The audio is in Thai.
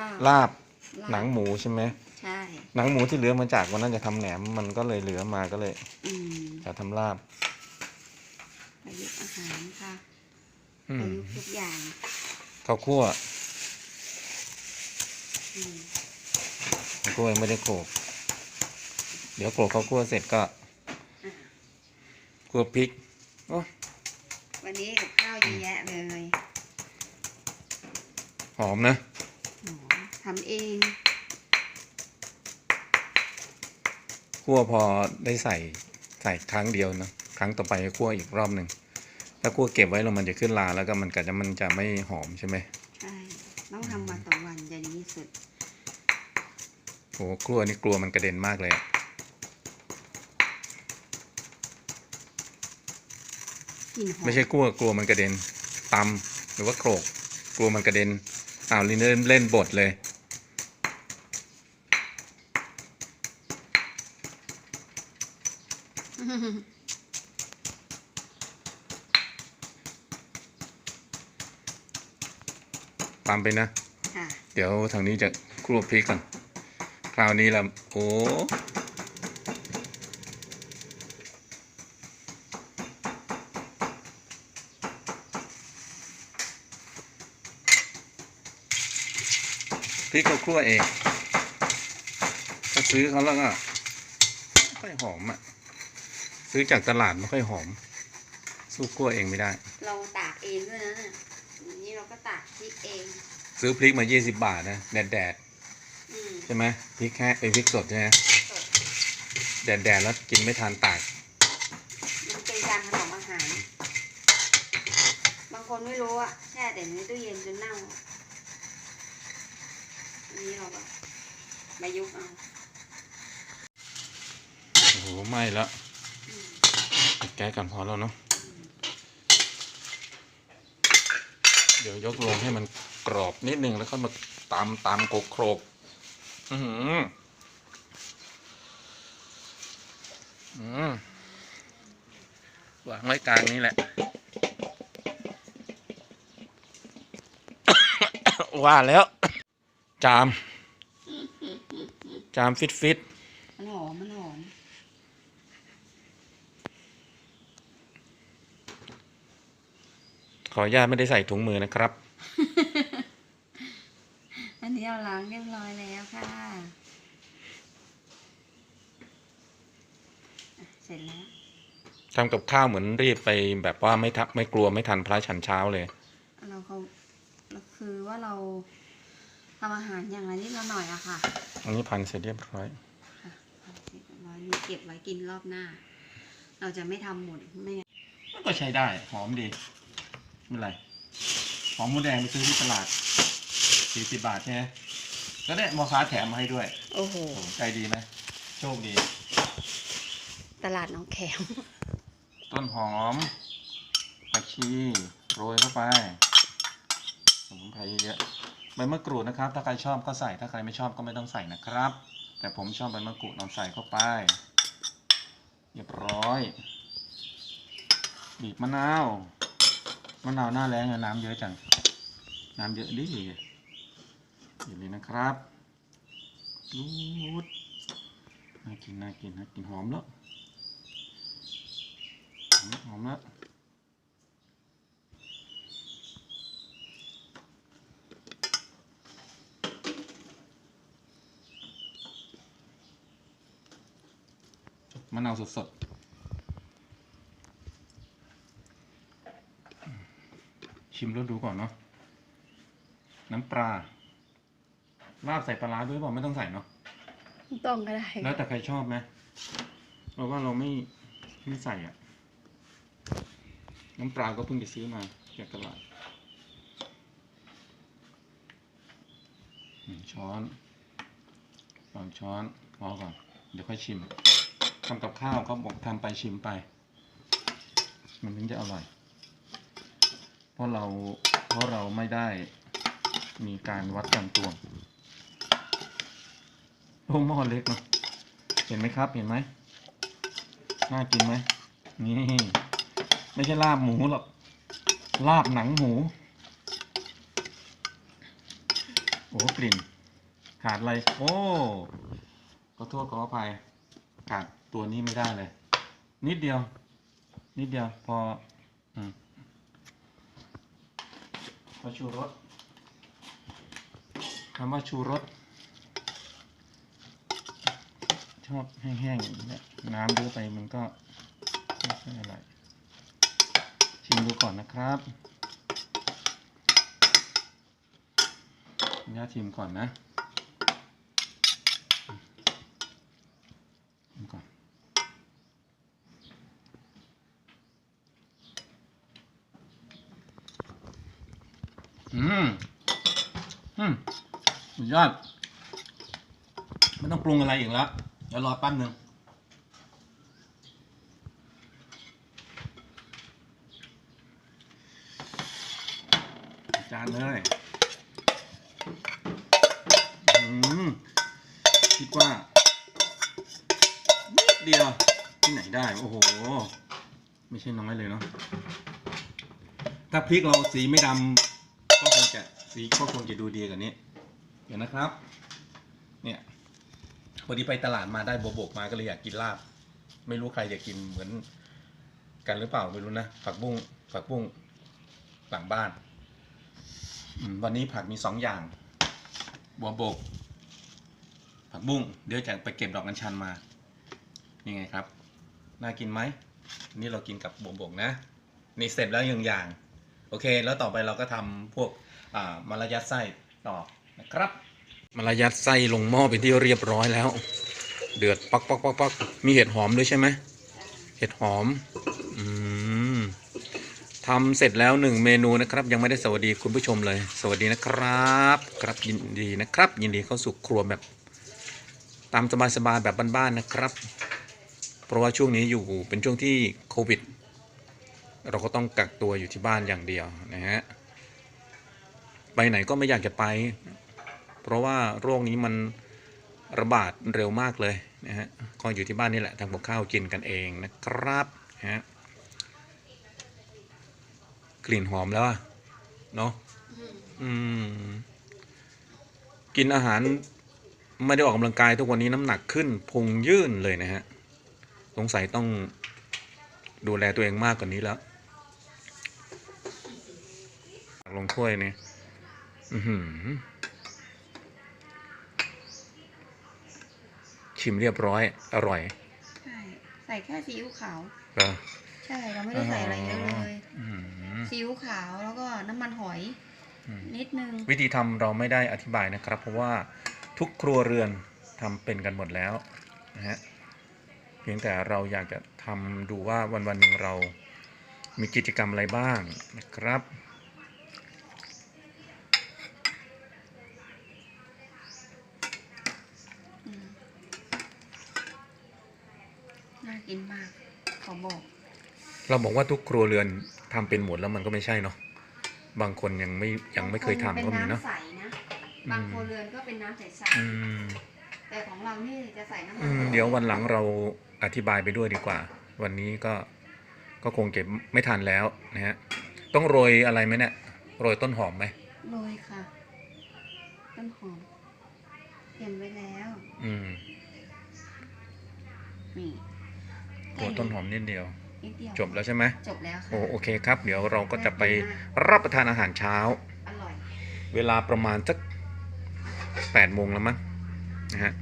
ลาบลาบลาบหนังหมูใช่ไหมใช่หนังหมูที่เหลือมาจากวันนั้นจะทำแหนมมันก็เลยเหลือมาก็เลยอืมจะทำลาบ ประยุกต์อาหารค่ะอืประมยุกต์ทุกอย่างข้าวคั่วอืมข้าวคั่วยังไม่ได้โขลกเดี๋ยวโขลกข้าวคั่วเสร็จก็อะคั่วพริกโอ้วันนี้กับข้าวเยอะแยะเลยหอมนะหอม ทำเองคั่วพอได้ใส่ใส่ครั้งเดียวนะครั้งต่อไปก็คั่วอีกรอบหนึ่งถ้าคั่วเก็บไว้แล้วมันจะขึ้นลาแล้วก็มันก็จะมันจะไม่หอมใช่ไหมใช่ต้องทำวันต่อวันจะดีที่สุดโอ้กลัวนี่กลัวมันกระเด็นมากเลยอะกลิ่นหอมไม่ใช่กลัวกลัวมันกระเด็นตำหรือว่าโขลกกลัวมันกระเด็นอ้าวลินเล่นเล่นบทเลย ตามไปนะ ค่ะเดี๋ยวทางนี้จะครัวพริกก่อนคราวนี้ละโอ้พริกก็ครัวเองถ้าซื้อเขาแล้วก็ไม่ค่อยหอมอะ ซื้อจากตลาดไม่ค่อยหอม สู้ครัวเองไม่ได้ เราตากเองด้วยนะเนี่ยอันนี้เราก็ ตากพริกเอง ซื้อพริกมา 20 บาทนะ แดดแดดอืมๆใช่ไหมพริกแค่เป็นพริกสดใช่ไหมสดแดดแดดๆแล้วกินไม่ทานตากมันเป็นการถนอมอาหาร บางคนไม่รู้อะแช่แต่ในตู้เย็นจนเน่าอันนี้เราแบบประยุกต์เอาโอ้โหไหม้แล้วอืมปิดแก๊สกันพอแล้วเนาะ เดี๋ยวยกลงให้มันกรอบนิดนึงแล้วก็มาตามตามโกโครกอือหืออืมวางไว้กลางนี้แหละ ว่าแล้ว จาม จามฟิตฟิตมันหอมมันหอม ขออนุญาตไม่ได้ใส่ถุงมือนะครับ อันนี้เราล้างเรียบร้อยแล้วค่ะอะ เสร็จแล้วทำกับข้าวเหมือนรีบไปแบบว่าไม่ทักไม่กลัวไม่ทันพระฉันเช้าเลย เราเขาเราคือว่าเราทำอาหารอย่างละนิดละหน่อยอะค่ะ อันนี้พันเสร็จเรียบร้อยค่ะเอาเสร็จเรียบร้อยนี่เก็บไว้กินรอบหน้า เราจะไม่ทำหมดไม่งั้นก็ใช้ได้หอมดี ไม่เป็นไรหอมหมูแดงไปซื้อที่ตลาดสี่สิบบาทใช่ไหมก็ได้มอค้าแถมมาให้ด้วยโอ้โห โอ้ใจดีไหมโชคดี ตลาดน้องแขม ต้นหอมผักชีโรยเข้าไปสมุนไพรเยอะๆใบมะกรูดนะครับ ถ้าใครชอบก็ใส่ถ้าใครไม่ชอบก็ไม่ต้องใส่นะครับ แต่ผมชอบใบมะกรูดลองใส่เข้าไป เรียบร้อยบีบมะนาว มะนาวหน้าแรงน้ำเยอะจัง น้ำเยอะดิบีบเลยนะครับรูดน่ากินน่ากินน่ากินหอมแล้วหอมแล้วมะนาวสดๆ ชิมแล้วดูก่อนเนาะน้ำปลาลาบใส่ปลาร้าด้วยเปล่าไม่ต้องใส่เนาะต้องก็ได้แล้วแต่ใครชอบไหมเราว่าเราไม่ไม่ใส่อะน้ำปลาก็เพิ่งจะซื้อมาจากตลาดหนึ่งช้อนสองช้อนพอก่อน เดี๋ยวค่อยชิมทำกับข้าวเขาบอกทำไปชิมไป มันถึงจะอร่อยเพ ราะเราเพราะเราไม่ได้มีการวัดกันตวงโอ้หม้อเล็กเนาะเห็นไหมครับเห็นไหมน่ากินไหมนี่ไม่ใช่ลาบหมูหรอกลาบหนังหมูโอ้กลิ่น ขาดอะไร โอ้ขอโทษขออภัยขาดตัวนี้ไม่ได้เลย นิดเดียว นิดเดียวพอ อืม พอชูรสคำว่าชูรสชอบแห้งๆอย่างนี้ยน้ำเยอะไปมันก็ไม่ใช่อะไรชิมดูก่อนนะครับย่าชิมก่อนนะชิมก่อน อืมอืมสุดยอดไม่ต้องปรุงอะไรอีกแล้วเดี๋ยวรอแป๊บหนึ่งจานเลยอืมคิดว่านิดเดียวที่ไหนได้ โอ้โห ไม่ใช่น้อยเลยเนาะถ้าพริกเราสีไม่ดำ สีก็คงจะดูดีกว่านี้เดี๋ยวนะครับ เนี่ยพอดีไปตลาดมาได้โบวบกมาก็เลยอยากกินลาบ ไม่รู้ใครจะกินเหมือนกันหรือเปล่าไม่รู้นะผักบุ้งผักบุ้งหลังบ้านวันนี้ผักมีสองอย่างบัวบก ผักบุ้งเดี๋ยวจะไปเก็บดอกอัญชันมานี่ไงครับ น่ากินไหมนี่เรากินกับบัวบกนะ นี่เสร็จแล้วยังอย่าง โอเค แล้วต่อไปเราก็ทำพวก อ่ามะระยัดไส้ต่อนะครับมะระยัดไส้ลงหม้อเป็นที่เรียบร้อยแล้ว เดือดปักปักปักปักมีเห็ดหอมด้วยใช่ไหมเห็ดหอมอืมทำเสร็จแล้วหนึ่งเมนูนะครับ ยังไม่ได้สวัสดีคุณผู้ชมเลย สวัสดีนะครับ ครับยินดีนะครับ ยินดีเข้าสู่ครัวแบบ ตามสบายๆแบบบ้านๆนะครับ เพราะว่าช่วงนี้อยู่เป็นช่วงที่โควิดเราก็ต้องกักตัวอยู่ที่บ้านอย่างเดียวนะฮะ ไปไหนก็ไม่อยากจะไป เพราะว่าโรคนี้มันระบาดเร็วมากเลยนะฮะก็อยู่ที่บ้านนี่แหละทำกับข้าวกินกันเองนะครับฮะกลิ่นหอมแล้วอะเนาะอืม กินอาหารไม่ได้ออกกำลังกายทุกวันนี้น้ำหนักขึ้นพุงยื่นเลยนะฮะ สงสัยต้องดูแลตัวเองมากกว่านี้แล้ว ลงถ้วยนี่ ชิมเรียบร้อย อร่อย ใช่ ใส่แค่ซีอิ๊วขาว เหรอ ใช่ เราไม่ได้ใส่อะไรเยอะเลยอื้อหือซีอิ๊วขาวแล้วก็น้ำมันหอยอืมนิดนึง วิธีทำเราไม่ได้อธิบายนะครับ เพราะว่าทุกครัวเรือนทำเป็นกันหมดแล้วนะฮะ เพียงแต่เราอยากจะทำดูว่าวันวันๆหนึ่งเรามีกิจกรรมอะไรบ้างนะครับ อืมน่า กินมากขอบอกเราบอกว่าทุกครัวเรือนทำเป็นหมดแล้วมันก็ไม่ใช่เนาะบางคนยังไม่ยังไม่เคยทำก็มีเนาะ บางคเป็นน้ำใสนะบางครัวเรือนก็เป็นน้ำใสอืม ๆแต่ของเรานี่จะใส่น้ำมัอืนมหอยเดี๋ยววันหลังเราอธิบายไปด้วยดีกว่า วันนี้ก็ก็คงเก็บไม่ทันแล้วนะฮะต้องโรยอะไรไหมเนี่ยโรยต้นหอมไหมโรยค่ะ ต้นหอมเตรียมไว้แล้ว อืม นี่ โรยต้นหอมนิดเดียว นิดเดียวจบแล้วใช่ไหมจบแล้วค่ะโอโอเคครับ เดี๋ยวเราก็จะไปรับประทานอาหารเช้า อร่อย เวลาประมาณสักแปดโมงแล้วมั้งนะฮะ